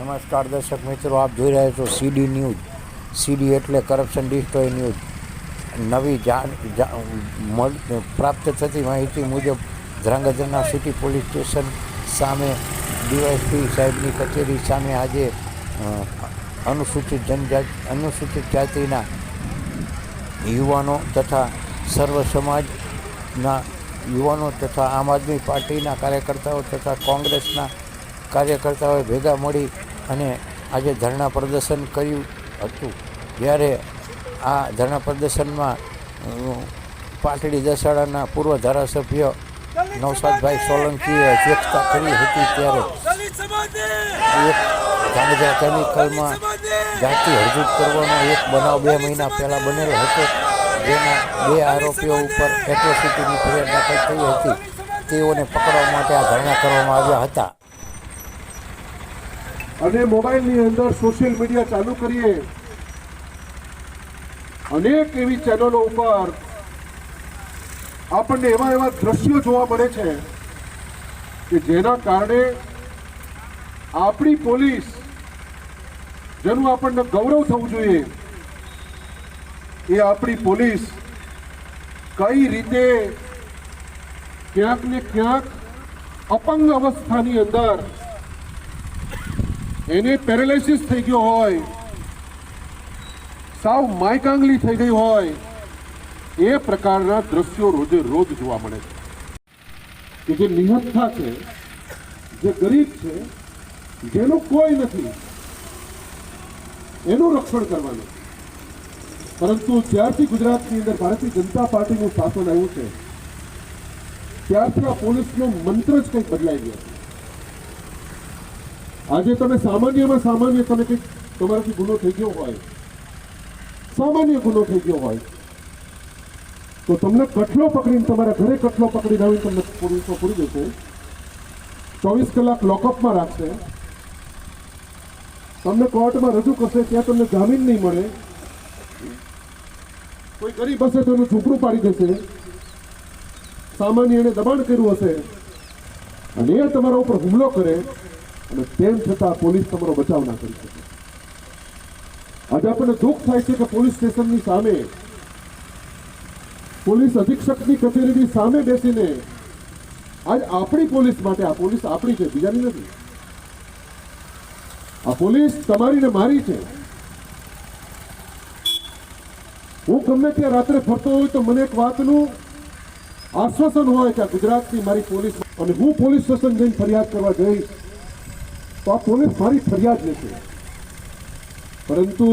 નમસ્કાર દર્શક મિત્રો, આપ જોઈ રહ્યા છો સીડી ન્યૂઝ સીડી એટલે કરપ્શન ડિસ્ટ્રોય ન્યૂઝ નવી જાણ પ્રાપ્ત થતી માહિતી મુજબ ધ્રાંગધ્રના સિટી પોલીસ સ્ટેશન સામે ડીવાયસપી સાહેબની કચેરી સામે આજે અનુસૂચિત જનજાતિ અનુસૂચિત જાતિના યુવાનો તથા સર્વ સમાજના યુવાનો તથા આમ આદમી પાર્ટીના કાર્યકર્તાઓ તથા કોંગ્રેસના કાર્યકર્તાઓએ ભેગા મળી અને આજે ધરણા પ્રદર્શન કર્યું હતું. જ્યારે આ ધરણા પ્રદર્શનમાં પાટડી દસાડાના પૂર્વ ધારાસભ્ય નવસાદભાઈ સોલંકીએ અધ્યક્ષતા કરી હતી ત્યારે એક ગાંધીજા કેમિકલમાં જાતિ હજૂત કરવાનો એક બનાવ બે મહિના પહેલાં બનેલો હતો, જેના બે આરોપીઓ ઉપર એટ્રોસિટીની ફરિયાદ દાખલ થઈ હતી. તેઓને પકડવા માટે આ ધરણા કરવામાં આવ્યા હતા. અને મોબાઈલની અંદર સોશિયલ મીડિયા ચાલુ કરીએ. અનેક એવી ચેનલો ઉપર આપણને એવા એવા દ્રશ્યો જોવા મળે છે કે જેના કારણે આપણી પોલીસ જેનું આપણને ગૌરવ થવું જોઈએ, એ આપણી પોલીસ કઈ રીતે ક્યાંક ને ક્યાંક અપંગ અવસ્થાની અંદર એને પેરાલિસિસ થઈ ગયો હોય, સાવ માયકાંગલી થઈ ગઈ હોય, એ પ્રકારના દ્રશ્યો રોજે રોજ જોવા મળે છે. કે જે નિહત્થા છે, જે ગરીબ છે, જેનું કોઈ નથી, એનું રક્ષણ કરવાનું. પરંતુ જ્યારથી ગુજરાતની અંદર ભારતીય જનતા પાર્ટીનું શાસન આવ્યું છે, ત્યારથી આ પોલીસનો મંત્ર જ કંઈક બદલાઈ ગયો છે. આજે તમે સામાન્યમાં સામાન્ય તમે કંઈક તમારાથી ગુનો થઈ ગયો હોય, સામાન્ય ગુનો થઈ ગયો હોય, તો તમને કઠલો પકડીને તમારા ઘરે કઠલો પકડીને આવીને તમને પોલીસો પૂરી દેશે. ચોવીસ કલાક લોકઅપમાં રાખશે. તમને કોર્ટમાં રજૂ કરશે, ત્યાં તમને જામીન નહીં મળે. કોઈ ગરીબ હશે તો એનું ઝૂંપડું પાડી દેશે. સામાન્ય એને દબાણ કર્યું હશે. અને એ તમારા ઉપર હુમલો કરે. અને તેમ છતાં પોલીસ તમારો બચાવ ના કરી શકે. આજે આપણને દુઃખ થાય છે કે પોલીસ સ્ટેશનની સામે પોલીસ અધિક્ષકની કચેરીની સામે બેસીને આજ આપણી પોલીસ માટે, આ પોલીસ આપણી છે, બીજાની નથી. આ પોલીસ તમારી ને મારી છે. હું ગમે ત્યાં રાત્રે ફરતો હોય તો મને એક વાતનું આશ્વાસન હોય કે ગુજરાતની મારી પોલીસ અને હું પોલીસ સ્ટેશન જઈને ફરિયાદ કરવા જઈશ. તો આ પોલીસ મારી ફરિયાદ લેશે. પરંતુ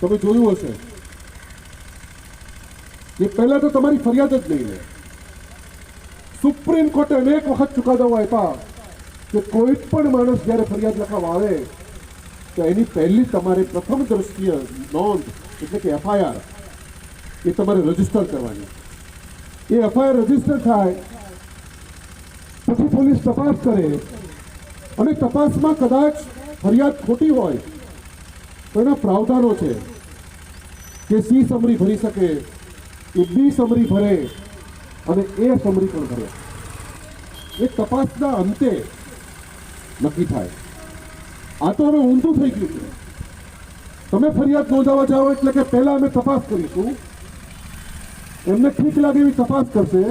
તમે જોયું હશે, એ પહેલા તો તમારી ફરિયાદ જ નહીં લે. સુપ્રીમ કોર્ટે અનેક વખત ચુકાદાઓ આપ્યા કે કોઈ પણ માણસ જ્યારે ફરિયાદ લખાવવા આવે, તો એની પહેલી તમારે પ્રથમ દ્રષ્ટિએ નોંધ, એટલે કે એફઆઈઆર, એ તમારે રજિસ્ટર કરવાની. એ એફઆઈઆર રજિસ્ટર થાય, પછી પોલીસ તપાસ કરે અને તપાસમાં કદાચ ફરિયાદ ખોટી હોય, તો એના પ્રાવધાનો છે કે સી સમરી ભરી શકે એ બી સમરી ભરે અને એ સમરી પણ ભરે. એ તપાસના અંતે નક્કી થાય. આ તો હવે ઊંધું થઈ ગયું છે. તમે ફરિયાદ નોંધાવા જાઓ એટલે કે પહેલાં અમે તપાસ કરીશું. એમને ઠીક લાગે એવી તપાસ કરશે.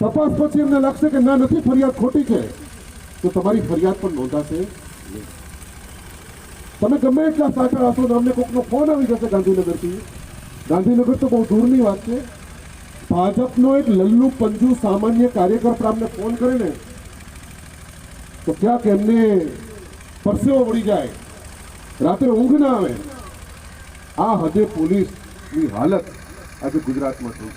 તપાસ પછી એમને લાગશે કે ના, નથી, ફરિયાદ ખોટી છે. તો તમારી ફરિયાદ પણ નોંધાશે. તમે ગમે એટલા સાચા હશો તો અમને કોઈકનો ફોન આવી જશે ગાંધીનગરથી. ગાંધીનગર તો બહુ દૂરની વાત છે. ભાજપનો એક લલ્લુ પંજુ સામાન્ય કાર્યકર પર અમને ફોન કરે ને, તો ક્યાંક એમને પરસેવો વળી જાય. રાત્રે ઊંઘ ના આવે. આ હદે પોલીસની હાલત આજે ગુજરાતમાં થઈ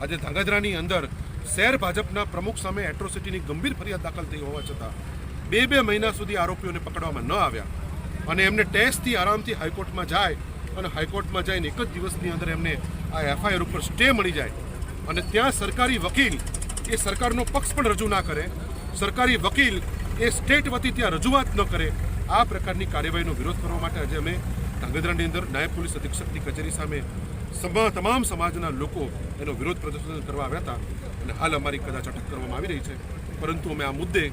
આજે ધંગધરાની અંદર શહેર ભાજપના પ્રમુખ સામે એટ્રોસિટીની ગંભીર ફરિયાદ દાખલ થઈ હોવા છતાં બે બે મહિના સુધી આરોપીઓને પકડવામાં ન આવ્યા. અને એમને ટેસ્ટથી આરામથી હાઈકોર્ટમાં જાય અને હાઈકોર્ટમાં જઈને એક જ દિવસની અંદર એમને આ એફઆઈઆર ઉપર સ્ટે મળી જાય. અને ત્યાં સરકારી વકીલ એ સરકારનો પક્ષ પણ રજૂ ના કરે. સરકારી વકીલ એ સ્ટેટ વતી ત્યાં રજૂઆત ન કરે. આ પ્રકારની કાર્યવાહીનો વિરોધ કરવા માટે આજે અમે ધાંગધ્રાની અંદર નાયબ પોલીસ અધિક્ષકની કચેરી સામે તમામ સમાજના લોકો એનો વિરોધ પ્રદર્શન કરવા આવ્યા હતા અને હાલ અમારી કદાચ અટક કરવામાં આવી રહી છે. પરંતુ અમે આ મુદ્દે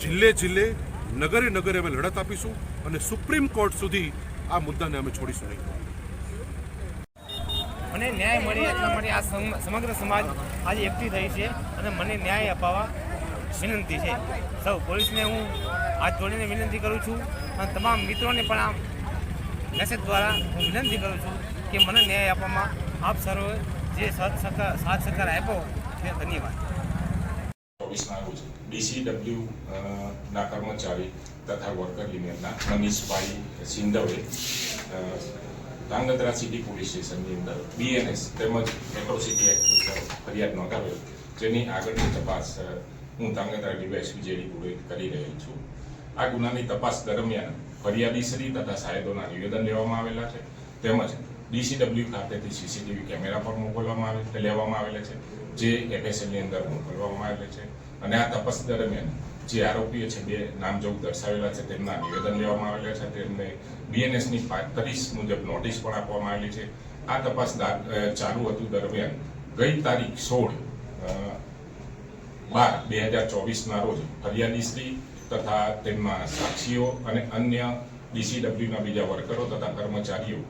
જિલ્લે જિલ્લે, નગરે નગરે અમે લડત આપીશું અને સુપ્રીમ કોર્ટ સુધી આ મુદ્દાને અમે છોડીશું નહીં. મને ન્યાય મળે એટલા માટે આ સમ- સમગ્ર સમાજ આજે એકઠી થઈ છે અને મને ન્યાય અપાવવા વિનંતી છે. સૌ પોલીસને હું હાથ જોડીને વિનંતી કરું છું અને તમામ મિત્રોને પણ આ મેસેજ દ્વારા હું વિનંતી કરું છું કે મને ન્યાય આપવામાં આપ સર્વે જે સાથ સહકાર આપ્યો તે ધન્યવાદ. ચોવીસના રોજ ડીસીડબ્લ્યુ ના કર્મચારી તથા વર્કર યુનિયનના મનીષભાઈ સિંધવે ધાંગધ્રા સિટી પોલીસ સ્ટેશનની અંદર બીએનએસ તેમજ એટ્રોસિટી એક્ટ ફરિયાદ નોંધાવેલ, જેની આગળની તપાસ હું ધાંગધ્રા ડીવાયએસપી જેડી પુરોહિત કરી રહ્યો છું. આ ગુનાની તપાસ દરમિયાન ફરિયાદીશ્રી તથા સાહેબોના નિવેદન લેવામાં આવેલા છે, તેમજ ડીસીડબ્લ્યુ ખાતેથી સીસીટીવી કેમેરા પણ મોકલવામાં આવે લેવામાં આવેલા છે, જે એફએસએલની અંદર મોકલવામાં આવેલા છે. અને આ તપાસ દરમિયાન જે આરોપીઓ છે, બે નામજોગ દર્શાવેલા છે, તેમના નિવેદન લેવામાં આવેલા છે, તેમને બીએનએસની પાંત્રીસ મુજબ નોટિસ પણ આપવામાં આવેલી છે. આ તપાસ ચાલુ હતું દરમિયાન ગઈ તારીખ સોળ બાર બે હજાર ચોવીસના રોજ ફરિયાદીશ્રી તથા તેમના સાક્ષીઓ અને અન્ય ડીસીડબ્લ્યુના બીજા વર્કરો તથા કર્મચારીઓ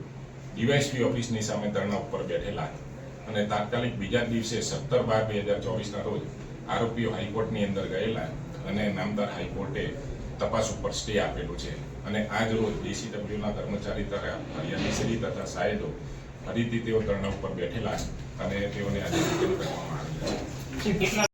ડીવાયસપી ઓફિસની સામે ધરણા ઉપર બેઠેલા અને તાત્કાલિક બીજા દિવસે સત્તર બાર બે હજાર ચોવીસના રોજ આરોપીઓ હાઈકોર્ટની અંદર ગયેલા અને નામદાર હાઈકોર્ટે તપાસ ઉપર સ્ટે આપેલો છે. અને આજ રોજ ડીસીડબ્લ્યુના કર્મચારી તથા ફરિયાદીશ્રી તથા સાહેદો ફરીથી તેઓ ધરણા ઉપર બેઠેલા અને તેઓને આજે કરવામાં આવેલા છે.